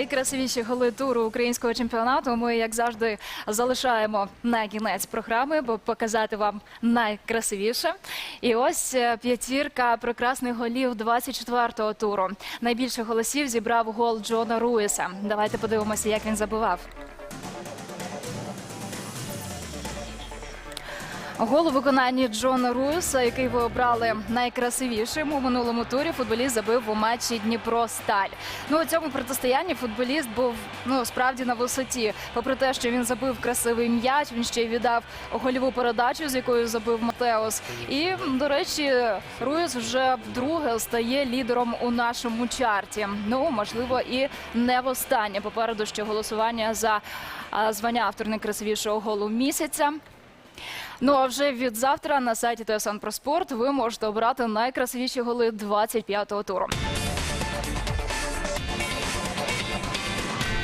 Найкрасивіші голи туру українського чемпіонату. Ми, як завжди, залишаємо на кінець програми, бо показати вам найкрасивіше. І ось е, п'ятірка прекрасних голів 24-го туру. Найбільше голосів зібрав гол Джона Руїса. Давайте подивимося, як він забивав. Гол у виконанні Джона Руїса, який ви обрали найкрасивішим у минулому турі, футболіст забив у матчі Дніпро Сталь. Ну у цьому протистоянні футболіст був ну справді на висоті. Попри те, що він забив красивий м'яч, він ще й віддав гольову передачу, з якою забив Матеос. І до речі, Руїс вже вдруге стає лідером у нашому чарті. Ну можливо, і не востаннє. Попереду ще голосування за звання автор найкрасивішого голу місяця. Ну а вже від завтра на сайті ТСН про спорт ви можете обрати найкрасивіші голи 25-го туру.